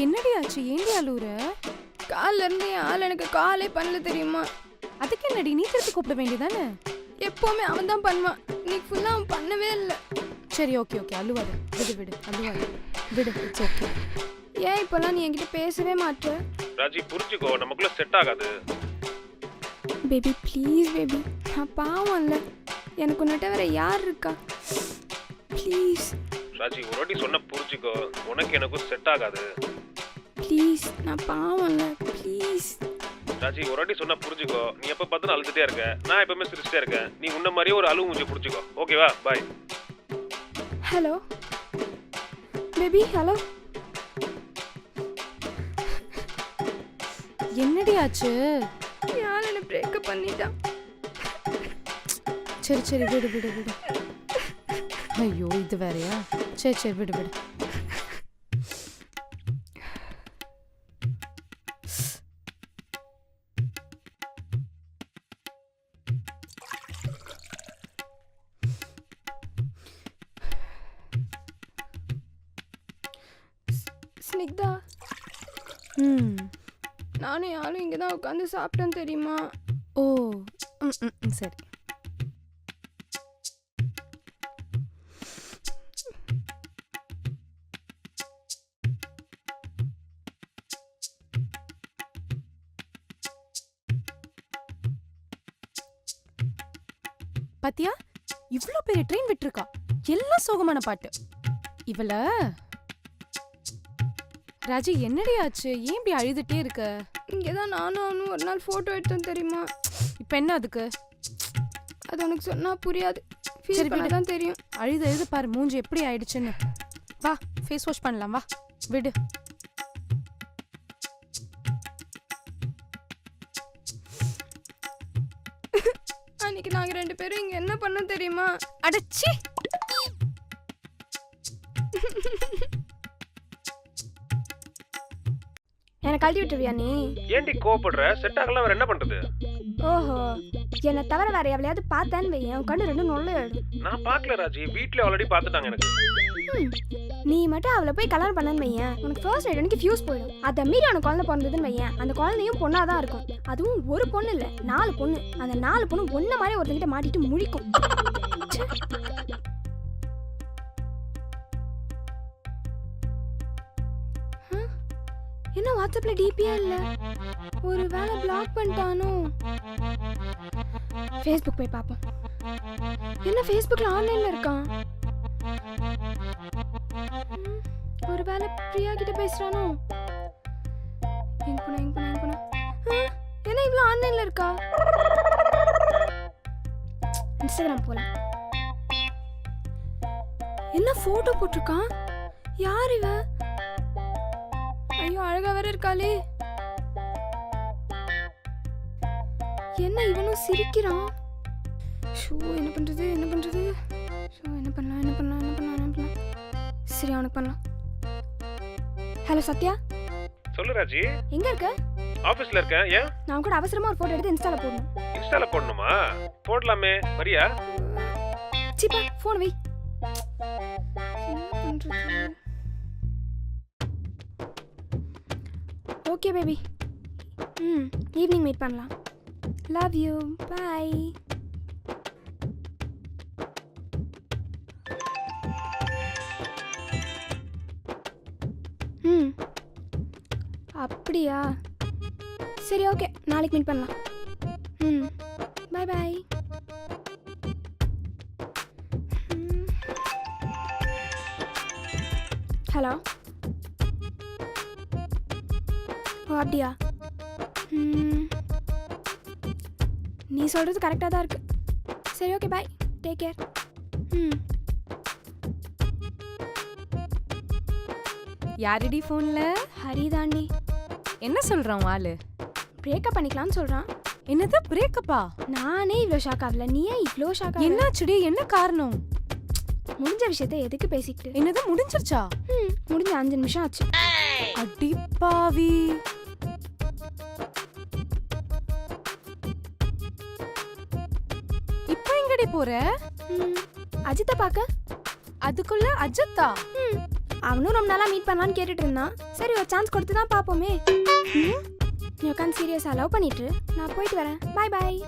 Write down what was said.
என்னடி ஆச்சு? ஏண்டி அழுவுற கால்ல இருந்து ஆள் எனக்கு காலே பண்ணல தெரியுமா? அதுக்கு என்னடி? நீ திருப்பி கூப்பிட வேண்டியதானே? எப்பவுமே அவன் தான் பண்ணுவான். இன்னைக்கு ஃபுல்லா அவன் பண்ணவே இல்லை. சரி ஓகே ஓகே. அழுவாத. விடு விடு. அழுவாத. விடு இட்ஸ் ஓகே ஏன் இப்பெல்லாம் நீ என்கிட்ட பேசவே மாட்ட? ராஜி புரிஞ்சுக்கோ. நமக்குள்ள செட் ஆகாது. பேபி ப்ளீஸ் பேபி நான் பாவம் இல்ல. எனக்கு உன்னிட்ட வேற யார் இருக்கா? ப்ளீஸ் ராஜி ஒரு வாட்டி சொன்ன புரிஞ்சுக்கோ. உனக்கு எனக்கும் செட் ஆகாது. ப்ளீஸ் நான் பாவம் இல்ல. ப்ளீஸ் ராஜி ஒரு வாட்டி சொன்னா புரிஞ்சுக்கோ. நீ எப்ப பார்த்தாலும் அழுதுட்டே இருக்க. நான் எப்பவுமே சிரிச்சிட்டே இருக்கேன். நீ உன்ன மாதிரியே ஒரு அழுவு மூஞ்சி புரிஞ்சுக்கோ ஓகேவா பாய் ஹலோ பேபி ஹலோ என்னடி ஆச்சு? யார் என்ன பிரேக்கப் பண்ணிட்டான் சரி சரி விடு விடு விடு. ஐயோ இது வேறயா? சரி சரி விடு விடு. ஸ்னிக்தா ம். நானும் யாரும் இங்கே தான் உட்காந்து சாப்பிட்டேன் தெரியுமா? ஓ ம் சரி. பாத்தியா? இவ்ளோ பெரிய ட்ரெயின் விட்டுருக்கா. எல்லாம் சோகமான பாட்டு. இவள ராஜி என்னடி ஆச்சு? ஏன் இப்படி அழுதுட்டே இருக்க? இங்கே தான் நானும் அவனும் ஒரு நாள் ஃபோட்டோ எடுத்தோம் தெரியுமா? இப்ப என்ன அதுக்கு? அது உனக்கு சொன்னா புரியாது. சரி, ஃபீல் பண்ண விடு. தான் தெரியும். அழுது அழுது பாரு மூஞ்சி எப்படி ஆயிடுச்சுன்னு. வா ஃபேஸ் வாஷ் பண்ணலாம் வா. விடு. அன்னைக்கு நாங்கள் ரெண்டு பேரும் இங்கே என்ன பண்ணோம் தெரியுமா? அடச்சி என்னை கழட்டி விட்டுருவியா நீ? ஏன்டி கோவப்படுற? செட் ஆகலாம் வேற என்ன பண்றது? ஓஹோ என்னை தவிர வேற எவ்வளையாவது பார்த்தேன்னு வையன். உன் கண்ணு ரெண்டும் நொல்லையிடும் நான் பார்க்கல ராஜி. வீட்ல ஆல்ரெடி பார்த்துட்டாங்க எனக்கு. நீ மட்டும் அவளை போய் கல்யாணம் பண்ணன்னு வையன். உனக்கு ஃபர்ஸ்ட் நைட் அன்னைக்கு ஃபியூஸ் போயிடும். அதை மீறி உனக்கு குழந்தை பிறந்ததுன்னு வையன். அந்த குழந்தையும் பொண்ணாக தான் இருக்கும். அதுவும் ஒரு பொண்ணு இல்லை நாலு பொண்ணு. அந்த நாலு பொண்ணு ஒன்ன மாதிரி ஒருத்தங்கிட்ட மாட்டிட்டு முழிக்கும். என்ன வாட்ஸ்அப்ல டிபியா இல்ல? ஒரு வேளை பிளாக் பண்ணிட்டானோ? ஃபேஸ்புக் போய் பார்ப்போம். என்ன ஃபேஸ்புக்ல ஆன்லைன்ல இருக்கான் ஒரு வேளை பிரியா கிட்ட பேசுறானோ? எங்க போனா எங்க போனா எங்க போனா என்ன இவ்வளோ ஆன்லைன்ல இருக்கா? இன்ஸ்டாகிராம் போலாம் என்ன போட்டோ போட்டிருக்கான்? யார் இவன் ஐயோ அழகா வேற இருக்காளே. என்ன இவனும் சிரிக்கிறான்? ஷோ என்ன பண்றது என்ன பண்றது? ஷோ என்ன பண்ணலாம் என்ன பண்ணலாம் என்ன பண்ணலாம் என்ன பண்ணலாம். சரி அவனுக்கு பண்ணலாம். ஹலோ சத்யா? சொல்லு ராஜி. எங்க இருக்க? ஆபீஸ்ல இருக்கேன். ஏன்? நான் கூட அவசரமா ஒரு போட்டோ எடுத்து இன்ஸ்டால போடணும். இன்ஸ்டால போடணுமா? போடலாமே. வரியா? சிப்பா ஃபோன் வை. என்ன பண்றது? ஓகே பேபி ம் ஈவினிங் மீட் பண்ணலாம் லவ் யூ பை ம் அப்படியா? சரி ஓகே நாளைக்கு மீட் பண்ணலாம். ம் பை பை ஹலோ ஓ அப்படியா? நீ சொல்கிறது கரெக்டாக தான் இருக்கு. சரி ஓகே பாய் டேக் கேர் ம். யாரடி ஃபோன்ல ஹரி தாண்டி என்ன சொல்றான் உன் ஆளு? பிரேக்கப் பண்ணிக்கலாம்னு சொல்கிறான் என்னது பிரேக்கப்பா நானே இவ்வளோ ஷாக் ஆகல. நீ ஏன் இவ்வளோ ஷாக் ஆகல. என்னாச்சுடி என்ன காரணம்? முடிஞ்ச விஷயத்த எதுக்கு பேசிக்கிட்டு? என்னது முடிஞ்சிருச்சா? ம் முடிஞ்ச அஞ்சு நிமிஷம் ஆச்சு. அடிப்பாவி இப்போ எங்கடி போற? அஜித்தை பார்க்க அதுக்குள்ள அஜத்தா? அவனும் ரொம்ப நாளா மீட் பண்ணலான்னு கேட்டுட்டு இருந்தான். சரி ஒரு சான்ஸ் கொடுத்து தான் பார்ப்போமே? நீ உட்காந்து சீரியஸாக லவ் பண்ணிட்டு. நான் போயிட்டு வரேன். பாய் பாய்